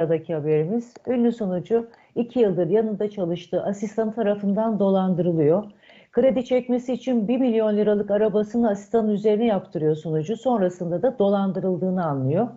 Sıradaki haberimiz, ünlü sunucu iki yıldır yanında çalıştığı asistan tarafından dolandırılıyor. Kredi çekmesi için 1 milyon liralık arabasını asistanın üzerine yaptırıyor sunucu. Sonrasında da dolandırıldığını anlıyor.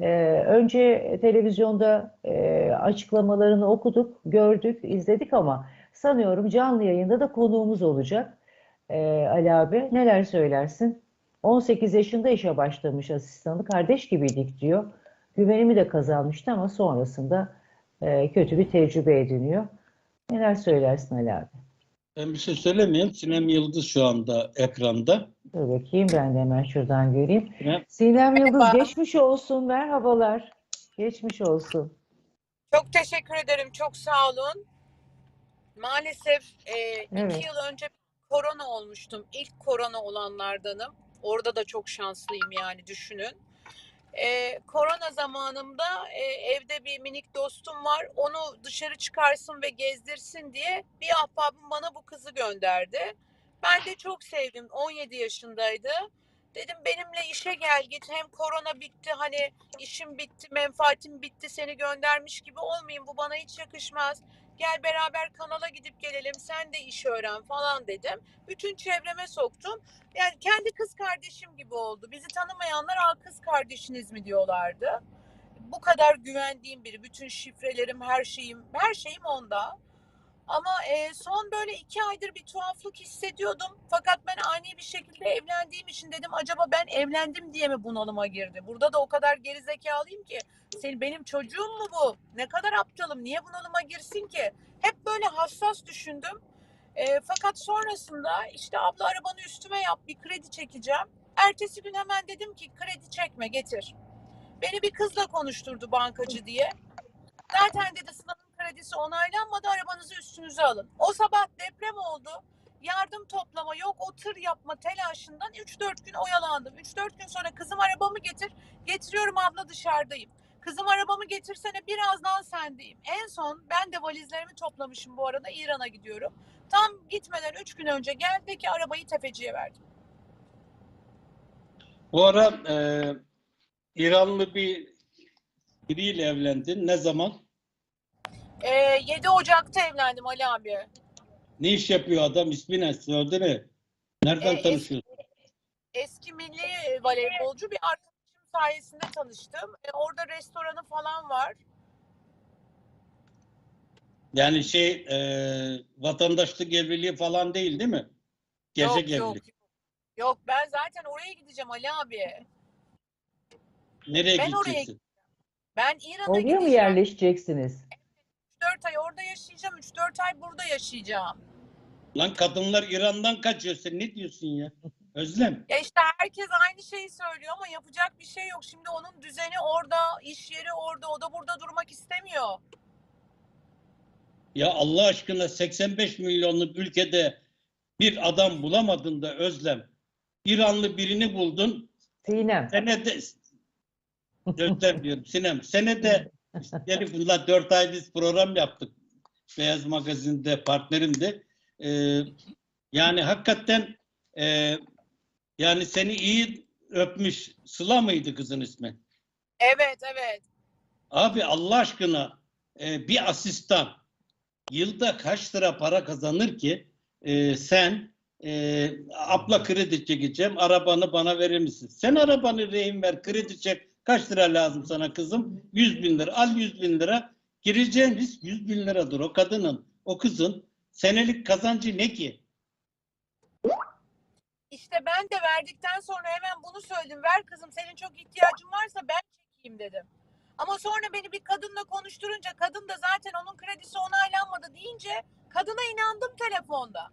Ee, önce televizyonda e, açıklamalarını okuduk, gördük, izledik ama sanıyorum canlı yayında da konuğumuz olacak. Ee, Ali abi neler söylersin? 18 yaşında işe başlamış asistanı, kardeş gibiydik diyor. Güvenimi de kazanmıştı ama sonrasında e, kötü bir tecrübe ediniyor. Neler söylersin Ali abi? Ben bir şey söylemeyeyim. Sinem Yıldız şu anda ekranda. Dur bakayım ben de hemen şuradan göreyim. Sinem, Sinem Yıldız Merhaba. geçmiş olsun, merhabalar. Geçmiş olsun. Çok teşekkür ederim. Çok sağ olun. Maalesef e, Evet. iki yıl önce korona olmuştum. İlk korona olanlardanım. Orada da çok şanslıyım yani düşünün. E, korona zamanımda e, evde bir minik dostum var. Onu dışarı çıkarsın ve gezdirsin diye bir ahbabım bana bu kızı gönderdi. Ben de çok sevdim. 17 yaşındaydı. Dedim benimle işe gel git. Hem korona bitti hani işim bitti, menfaatim bitti seni göndermiş gibi olmayayım. Bu bana hiç yakışmaz. Gel beraber kanala gidip gelelim. Sen de iş öğren falan dedim. Bütün çevreme soktum. Yani kendi kız kardeşim gibi oldu. Bizi tanımayanlar Aa, kız kardeşiniz mi diyorlardı. Bu kadar güvendiğim biri. Bütün şifrelerim, her şeyim, her şeyim onda. Ama e, son böyle iki aydır bir tuhaflık hissediyordum. Fakat ben ani bir şekilde evlendiğim için dedim acaba ben evlendim diye mi bunalıma girdi? Burada da o kadar gerizekalıyım ki. Senin benim çocuğum mu bu? Ne kadar aptalım? Niye bunalıma girsin ki? Hep böyle hassas düşündüm. E, fakat sonrasında işte abla arabanı üstüme yap bir kredi çekeceğim. Ertesi gün hemen dedim ki kredi çekme getir. Beni bir kızla konuşturdu bankacı diye. Zaten dedi sınavın kredisi onaylanmadı arabanızı üstünüze alın. O sabah deprem oldu. Yardım toplama yok o tır yapma telaşından 3-4 gün oyalandım. 3-4 gün sonra kızım arabamı getir. Getiriyorum abla dışarıdayım. Kızım arabamı getirsene birazdan sendeyim. En son ben de valizlerimi toplamışım bu arada İran'a gidiyorum. Tam gitmeden 3 gün önce geldi ki arabayı tefeciye verdim. bu ara e, İranlı bir biriyle evlendin. Ne zaman? Ee, 7 Ocak'ta evlendim Ali abi. Ne iş yapıyor adam? İsmi ne? Söyle. Nereden E, tanışıyorsun? eski milli voleybolcu bir arkadaşım sayesinde tanıştım. E, orada restoranı falan var. Yani şey e, vatandaşlık evliliği falan değil değil mi? Gerçek yok, yok, evlilik. yok. ben zaten oraya gideceğim Ali abi. Nereye Ben oraya gideceksin? Ben İran'a Oraya mı gideceğim. yerleşeceksiniz? 4 ay orada yaşayacağım. 3-4 ay burada yaşayacağım. Lan kadınlar İran'dan kaçıyor. Sen ne diyorsun ya? Özlem. Ya işte herkes aynı şeyi söylüyor ama yapacak bir şey yok. Şimdi onun düzeni orada, iş yeri orada. O da burada durmak istemiyor. Ya Allah aşkına 85 milyonluk ülkede bir adam bulamadın da Özlem. İranlı birini buldun. Sinem. Senede Özlem diyorum Sinem. Senede yani bunlar 4 ay biz program yaptık. Beyaz Magazin'de partnerimde. Ee, yani hakikaten e, yani seni iyi öpmüş Sıla mıydı kızın ismi? Evet, evet. Abi Allah aşkına e, bir asistan yılda kaç lira para kazanır ki e, sen e, abla kredi çekeceğim arabanı bana verir misin? Sen arabanı rehin ver kredi çek kaç lira lazım sana kızım? 100 bin lira al 100 bin lira gireceğin risk 100 bin liradır o kadının o kızın senelik kazancı ne ki? İşte ben de verdikten sonra hemen bunu söyledim. Ver kızım senin çok ihtiyacın varsa ben çekeyim dedim. Ama sonra beni bir kadınla konuşturunca kadın da zaten onun kredisi onaylanmadı deyince kadına inandım telefonda.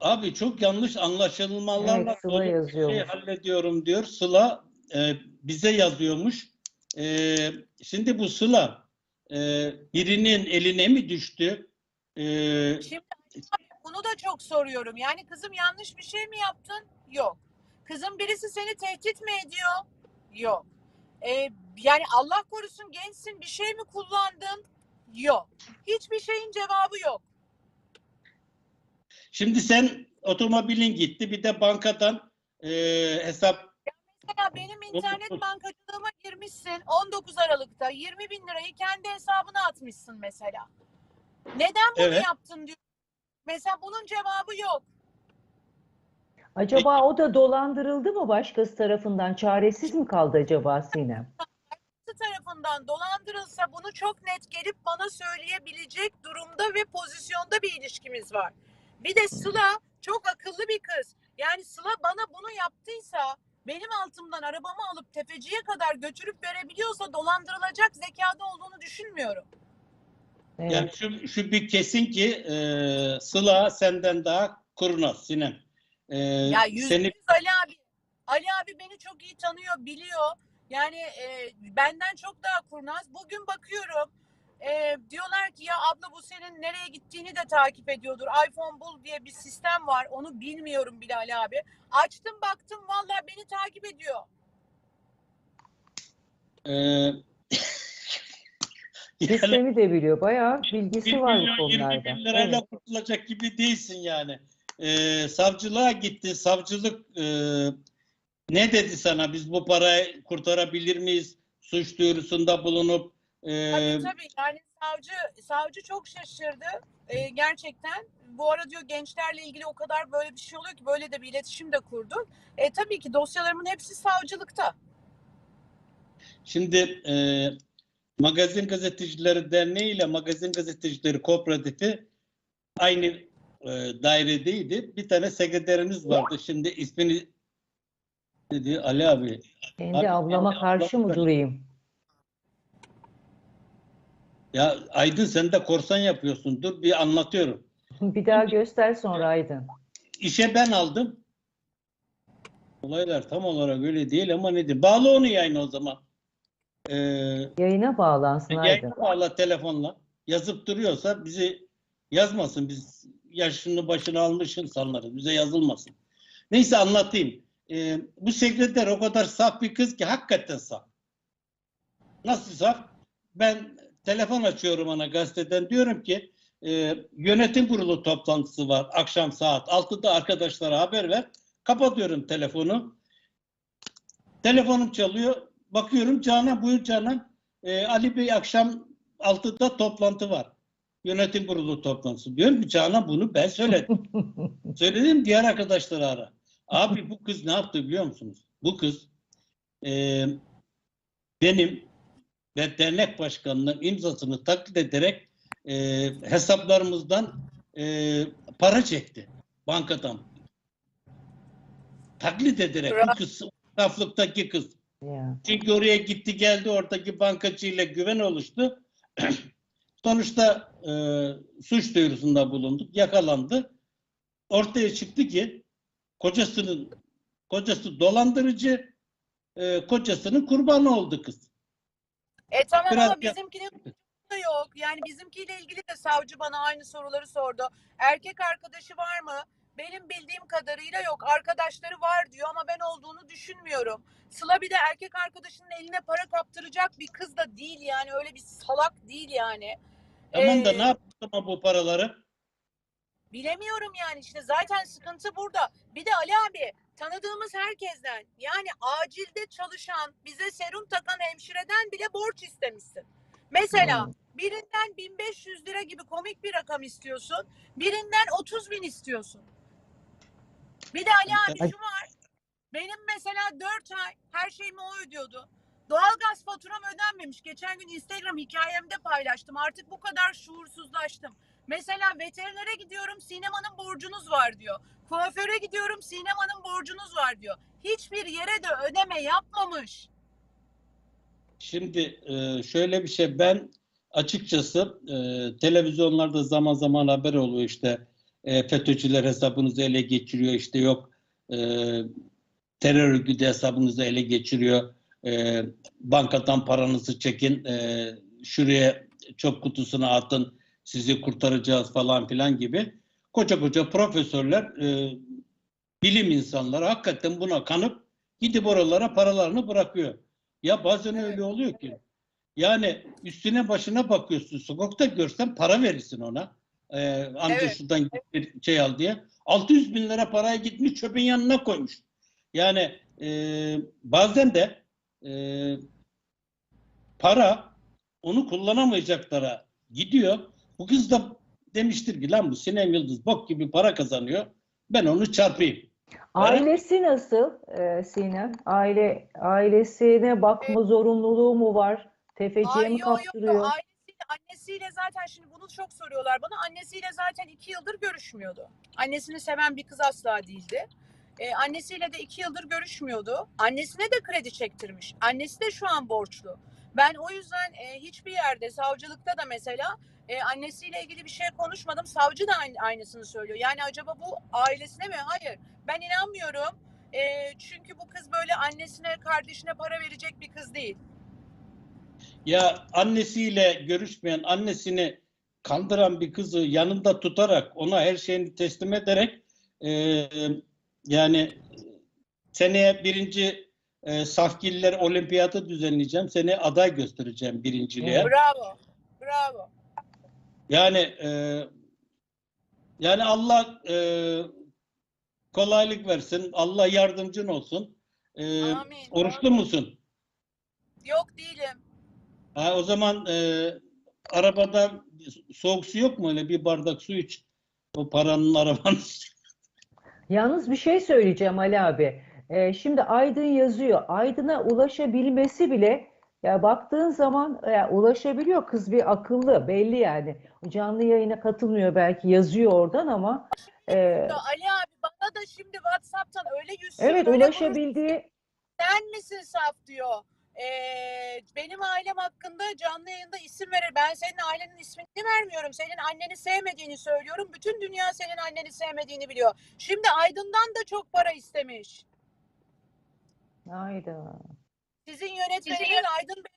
Abi çok yanlış anlaşılmalarla Evet, Sıla bir yazıyormuş. şey hallediyorum diyor. Sıla e, bize yazıyormuş. E, şimdi bu Sıla e, birinin eline mi düştü? E, Şimdi bunu da çok soruyorum. Yani kızım yanlış bir şey mi yaptın? Yok. Kızım birisi seni tehdit mi ediyor? Yok. Ee, yani Allah korusun gençsin bir şey mi kullandın? Yok. Hiçbir şeyin cevabı yok. Şimdi sen otomobilin gitti bir de bankadan e, hesap mesela benim internet bankacılığıma girmişsin 19 Aralık'ta 20 bin lirayı kendi hesabına atmışsın mesela. Neden bunu Evet. yaptın diyor. Mesela bunun cevabı yok. Acaba o da dolandırıldı mı başkası tarafından? Çaresiz mi kaldı acaba Sinem? Başkası tarafından dolandırılsa bunu çok net gelip bana söyleyebilecek durumda ve pozisyonda bir ilişkimiz var. Bir de Sıla çok akıllı bir kız. Yani Sıla bana bunu yaptıysa benim altımdan arabamı alıp tefeciye kadar götürüp verebiliyorsa dolandırılacak zekada olduğunu düşünmüyorum. Evet. Yani şu, şu bir kesin ki e, Sıla senden daha kurnaz Sinem. E, Ya yüzde seni yüz Ali abi. Ali abi beni çok iyi tanıyor, biliyor. Yani e, benden çok daha kurnaz. Bugün bakıyorum e, diyorlar ki ya abla bu senin nereye gittiğini de takip ediyordur. iPhone bul diye bir sistem var. Onu bilmiyorum bile Ali abi. Açtım baktım vallahi beni takip ediyor. e, yani Sistemi de biliyor. Bayağı bir bilgisi var bu milyon 20 konularda. bin lirayla Evet. kurtulacak gibi değilsin yani. E, savcılığa gitti. Savcılık e, ne dedi sana? Biz bu parayı kurtarabilir miyiz? Suç duyurusunda bulunup Tabii tabii yani savcı savcı çok şaşırdı Ee, gerçekten. Bu ara diyor gençlerle ilgili o kadar böyle bir şey oluyor ki böyle de bir iletişim de kurdum. E, tabii ki dosyalarımın hepsi savcılıkta. Şimdi e, Magazin Gazetecileri Derneği ile Magazin Gazetecileri Kooperatifi aynı e, dairedeydi. Bir tane sekreteriniz vardı. Şimdi ismini dedi Ali abi. Kendi ablama karşı mı ablama- durayım? Ya Aydın sen de korsan yapıyorsun. Dur bir anlatıyorum. Bir daha göster sonra Aydın. İşe ben aldım. Olaylar tam olarak öyle değil ama ne diyeyim. Bağla onu yayına o zaman. Ee, Yayına bağlansın Aydın. Yayına bağla telefonla. Yazıp duruyorsa bizi yazmasın. Biz yaşını başını almış insanlarız. Bize yazılmasın. Neyse anlatayım. Ee, bu sekreter o kadar saf bir kız ki hakikaten saf. Nasıl saf? Ben telefon açıyorum ona gazeteden. Diyorum ki e, yönetim kurulu toplantısı var akşam saat 6'da arkadaşlara haber ver. Kapatıyorum telefonu. Telefonum çalıyor. Bakıyorum Canan buyur Canan. Ee, Ali Bey akşam 6'da toplantı var. Yönetim kurulu toplantısı. Diyorum ki Canan bunu ben söyledim. Söyledim diğer arkadaşları ara. Abi bu kız ne yaptı biliyor musunuz? Bu kız e, benim ve dernek başkanının imzasını taklit ederek e, hesaplarımızdan e, para çekti bankadan. Taklit ederek bu kız raflıktaki kız. Ya. Çünkü oraya gitti geldi oradaki bankacıyla güven oluştu. Sonuçta e, suç duyurusunda bulunduk, yakalandı. Ortaya çıktı ki kocasının kocası dolandırıcı, e, kocasının kurbanı oldu kız. E tamam Biraz ama bizimkinin da yok. Yani bizimkiyle ilgili de savcı bana aynı soruları sordu. Erkek arkadaşı var mı? Benim bildiğim kadarıyla yok. Arkadaşları var diyor ama ben olduğunu düşünmüyorum. Sıla bir de erkek arkadaşının eline para kaptıracak bir kız da değil yani. Öyle bir salak değil yani. Tamam da Ee, ne yaptı ama bu paraları? Bilemiyorum yani işte zaten sıkıntı burada. Bir de Ali abi tanıdığımız herkesten yani acilde çalışan bize serum takan hemşireden bile borç istemişsin. Mesela Hmm. birinden 1500 lira gibi komik bir rakam istiyorsun. Birinden 30 bin istiyorsun. Bir de Ali abi şu var. Benim mesela 4 ay her şeyimi o ödüyordu. Doğalgaz faturam ödenmemiş. Geçen gün Instagram hikayemde paylaştım. Artık bu kadar şuursuzlaştım. Mesela veterinere gidiyorum sinemanın borcunuz var diyor. Kuaföre gidiyorum sinemanın borcunuz var diyor. Hiçbir yere de ödeme yapmamış. Şimdi e, şöyle bir şey ben açıkçası e, televizyonlarda zaman zaman haber oluyor işte e, FETÖ'cüler hesabınızı ele geçiriyor işte yok e, terör örgütü hesabınızı ele geçiriyor bankadan paranızı çekin şuraya çöp kutusuna atın sizi kurtaracağız falan filan gibi koca koca profesörler e, bilim insanları hakikaten buna kanıp gidip oralara paralarını bırakıyor. Ya bazen öyle oluyor ki. Yani üstüne başına bakıyorsun. Sokakta görsen para verirsin ona. Ee, amca Evet. şuradan git bir şey al diye. 600 bin lira paraya gitmiş çöpün yanına koymuş. Yani e, bazen de e, para onu kullanamayacaklara gidiyor. Bu kız da demiştir ki lan bu Sinem Yıldız bok gibi para kazanıyor. Ben onu çarpayım. Ailesi nasıl e, Sinem? Aile ailesine bakma zorunluluğu mu var? Tefeciye Ay, mi yo, yo, yo. kaptırıyor? Ailesiyle, annesiyle zaten şimdi bunu çok soruyorlar bana. Annesiyle zaten iki yıldır görüşmüyordu. Annesini seven bir kız asla değildi. Ee, annesiyle de iki yıldır görüşmüyordu. Annesine de kredi çektirmiş. Annesi de şu an borçlu. Ben o yüzden e, hiçbir yerde savcılıkta da mesela e, annesiyle ilgili bir şey konuşmadım. Savcı da aynı, aynısını söylüyor. Yani acaba bu ailesine mi? Hayır. Ben inanmıyorum. E, çünkü bu kız böyle annesine, kardeşine para verecek bir kız değil. Ya annesiyle görüşmeyen, annesini kandıran bir kızı yanında tutarak, ona her şeyini teslim ederek e, yani seneye birinci e, Safgiller Olimpiyatı düzenleyeceğim. Seni aday göstereceğim birinciliğe. Bravo. Bravo. Yani e, yani Allah e, kolaylık versin. Allah yardımcın olsun. E, Amin. oruçlu musun? Yok değilim. Ha, o zaman e, arabada soğuk su yok mu? Öyle bir bardak su iç. O paranın arabanın. Yalnız bir şey söyleyeceğim Ali abi. Ee, şimdi Aydın yazıyor. Aydın'a ulaşabilmesi bile ya baktığın zaman ya ulaşabiliyor. Kız bir akıllı belli yani. Canlı yayına katılmıyor belki yazıyor oradan ama e, Ali abi bana da şimdi WhatsApp'tan öyle yüzsüz evet böyle ulaşabildiği sen misin saf diyor. Ee, benim ailem hakkında canlı yayında isim verir. Ben senin ailenin ismini vermiyorum. Senin anneni sevmediğini söylüyorum. Bütün dünya senin anneni sevmediğini biliyor. Şimdi Aydın'dan da çok para istemiş. hayda. Sizin yönetmeniniz Aydın Bey.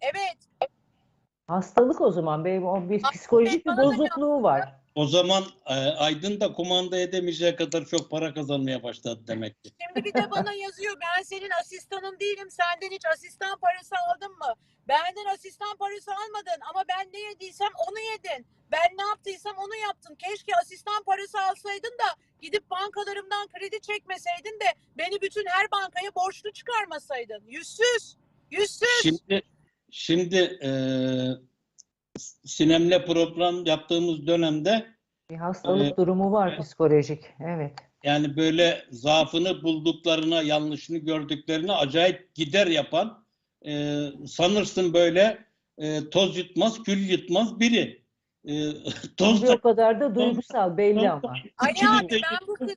Evet. Hastalık o zaman benim o bir psikolojik bir bozukluğu var. O zaman e, Aydın da kumanda edemeyeceği kadar çok para kazanmaya başladı demek ki. Şimdi bir de bana yazıyor ben senin asistanın değilim senden hiç asistan parası aldın mı? Benden asistan parası almadın ama ben ne yediysem onu yedin. Ben ne yaptıysam onu yaptın. Keşke asistan parası alsaydın da gidip bankalarımdan kredi çekmeseydin de beni bütün her bankaya borçlu çıkarmasaydın. Yüzsüz. Yüzsüz. Şimdi şimdi e, Sinem'le program yaptığımız dönemde Bir hastalık Evet. durumu var psikolojik. Evet. yani böyle zaafını bulduklarına, yanlışını gördüklerine acayip gider yapan e, sanırsın böyle e, toz yutmaz, kül yutmaz biri. E, toz da o kadar da duygusal belli ama. Ali abi ben bu kızı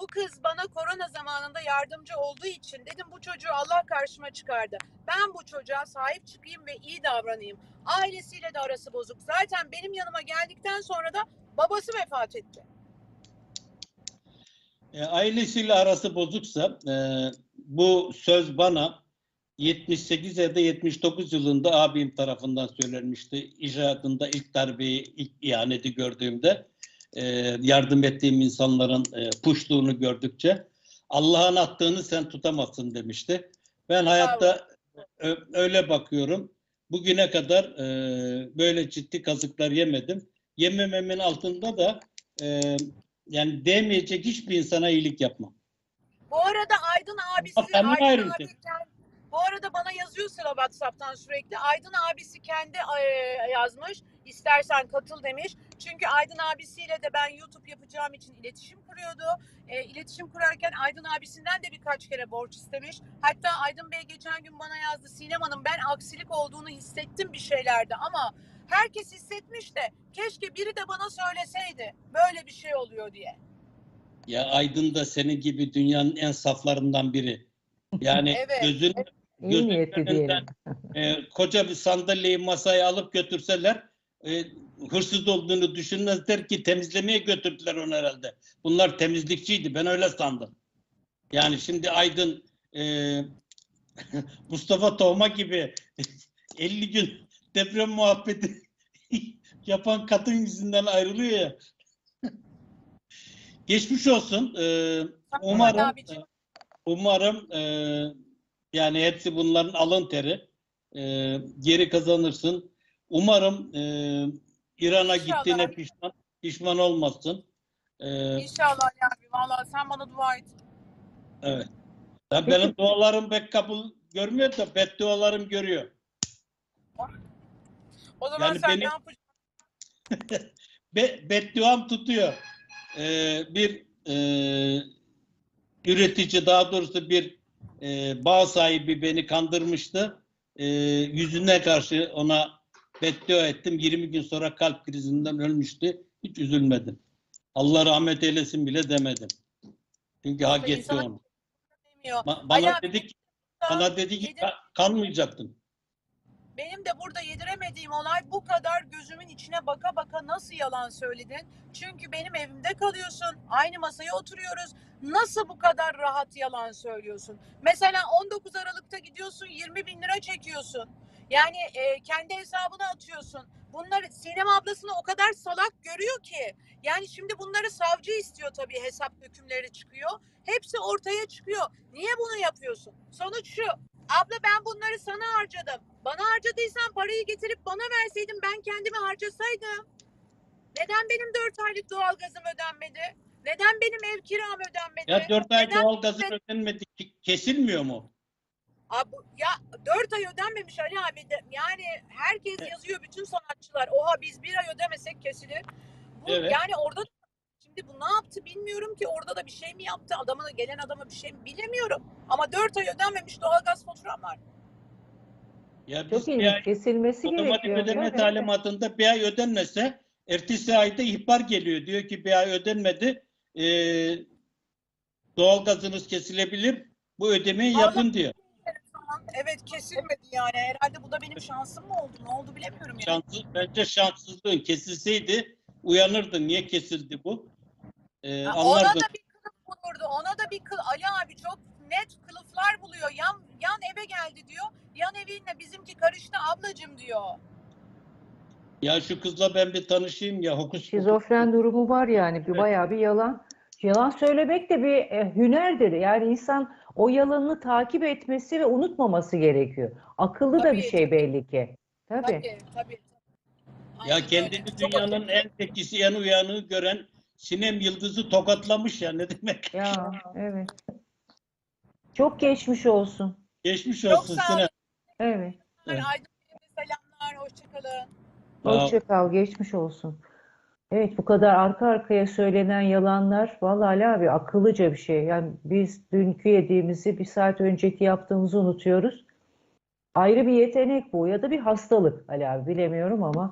bu kız bana korona zamanında yardımcı olduğu için dedim bu çocuğu Allah karşıma çıkardı. Ben bu çocuğa sahip çıkayım ve iyi davranayım. Ailesiyle de arası bozuk. Zaten benim yanıma geldikten sonra da babası vefat etti. E, ailesiyle arası bozuksa e, bu söz bana 78 ya da 79 yılında abim tarafından söylenmişti. İcraatında ilk darbeyi, ilk ihaneti gördüğümde e, yardım ettiğim insanların e, puşluğunu gördükçe Allah'ın attığını sen tutamazsın demişti. Ben hayatta ö- öyle bakıyorum. Bugüne kadar e, böyle ciddi kazıklar yemedim. Yemememin altında da e, yani değmeyecek hiçbir insana iyilik yapmam. Bu arada Aydın abisi, Aydın abi bu arada bana yazıyor sıra WhatsApp'tan sürekli. Aydın abisi kendi e, yazmış. İstersen katıl demiş. Çünkü Aydın abisiyle de ben YouTube yapacağım için iletişim kuruyordu. E, iletişim kurarken Aydın abisinden de birkaç kere borç istemiş. Hatta Aydın Bey geçen gün bana yazdı. Sinem Hanım ben aksilik olduğunu hissettim bir şeylerde ama herkes hissetmiş de keşke biri de bana söyleseydi böyle bir şey oluyor diye. Ya Aydın da senin gibi dünyanın en saflarından biri. Yani Evet. gözün İyi niyetli diyelim. e, koca bir sandalyeyi masaya alıp götürseler e, hırsız olduğunu düşünmezler ki temizlemeye götürdüler onu herhalde. Bunlar temizlikçiydi. Ben öyle sandım. Yani şimdi Aydın e, Mustafa Tohma gibi 50 gün deprem muhabbeti yapan kadın yüzünden ayrılıyor ya. Geçmiş olsun. E, umarım abicim. umarım e, yani hepsi bunların alın teri. E, geri kazanırsın. Umarım e, İran'a gittiğine pişman pişman olmazsın. E, İnşallah ya abi. Vallahi sen bana dua et. evet. Ya benim dualarım pek kabul görmüyor da beddualarım görüyor. O zaman Yani sen beni- ne yapacaksın? Be, bedduam tutuyor. Ee, bir e, üretici daha doğrusu bir e, bağ sahibi beni kandırmıştı. E, yüzüne karşı ona beddua ettim. 20 gün sonra kalp krizinden ölmüştü. Hiç üzülmedim. Allah rahmet eylesin bile demedim. Çünkü hak etti onu. Demiyor. Ba- Ali Bana abi, dedi ki, bana dedi ki yedir- "Ka- kalmayacaktın. Benim de burada yediremediğim olay bu kadar gözümün içine baka baka nasıl yalan söyledin? Çünkü benim evimde kalıyorsun. Aynı masaya oturuyoruz. Nasıl bu kadar rahat yalan söylüyorsun? Mesela 19 Aralık'ta gidiyorsun 20 bin lira çekiyorsun. Yani e, kendi hesabına atıyorsun. Bunları Sinem ablasını o kadar salak görüyor ki. Yani şimdi bunları savcı istiyor tabii hesap dökümleri çıkıyor. Hepsi ortaya çıkıyor. Niye bunu yapıyorsun? Sonuç şu. Abla ben bunları sana harcadım. Bana harcadıysan parayı getirip bana verseydin ben kendime harcasaydım. Neden benim 4 aylık doğalgazım ödenmedi? Neden benim ev kiram ödenmedi? Ya 4 ay Neden- doğalgazın ödenmedi. ki- Kesilmiyor mu? Abi, ya 4 ay ödenmemiş Ali abi. de- Yani herkes yazıyor bütün sanatçılar. Oha biz bir ay ödemesek kesilir. Bu, Evet. Yani orada şimdi bu ne yaptı bilmiyorum ki. Orada da bir şey mi yaptı? Adamına gelen adama bir şey mi bilemiyorum. Ama 4 ay ödenmemiş doğalgaz faturam var. Ya biz Çok bir ay iyi. Kesilmesi otomatik gerekiyor. ödeme Tabii. talimatında bir ay ödenmese ertesi ayda ihbar geliyor. Diyor ki bir ay ödenmedi. Ee, doğalgazınız kesilebilir. Bu ödemeyi Allah- yapın diyor. Evet kesilmedi yani. Herhalde bu da benim şansım mı oldu? Ne oldu bilemiyorum yani. Şanssız, bence şanssızlığın kesilseydi uyanırdın. Niye kesildi bu? Ee, Ha, ona da bir kılıf bulurdu. Ona da bir kıl Ali abi çok net kılıflar buluyor. Yan yan eve geldi diyor. Yan evinle bizimki karıştı ablacım diyor. Ya şu kızla ben bir tanışayım ya. Hokus. Şizofren durumu var yani. Bir Evet. bayağı bir yalan. Yalan söylemek de bir e, hünerdir. Yani insan o yalanını takip etmesi ve unutmaması gerekiyor. Akıllı da Tabii, bir şey belli ki. Tabii. Tabii tabii. Ya kendini dünyanın en zekisi, en uyanığı gören Sinem Yıldız'ı tokatlamış ya ne demek? Ya evet. Çok geçmiş olsun. Geçmiş Çok olsun sağ. Sinem. Evet. Evet. Aydın Bey'e selamlar. Hoşçakalın. Ol. Hoşça kal, geçmiş olsun. Evet, bu kadar arka arkaya söylenen yalanlar vallahi Ali abi akıllıca bir şey. Yani biz dünkü yediğimizi bir saat önceki yaptığımızı unutuyoruz. Ayrı bir yetenek bu ya da bir hastalık Ali abi bilemiyorum ama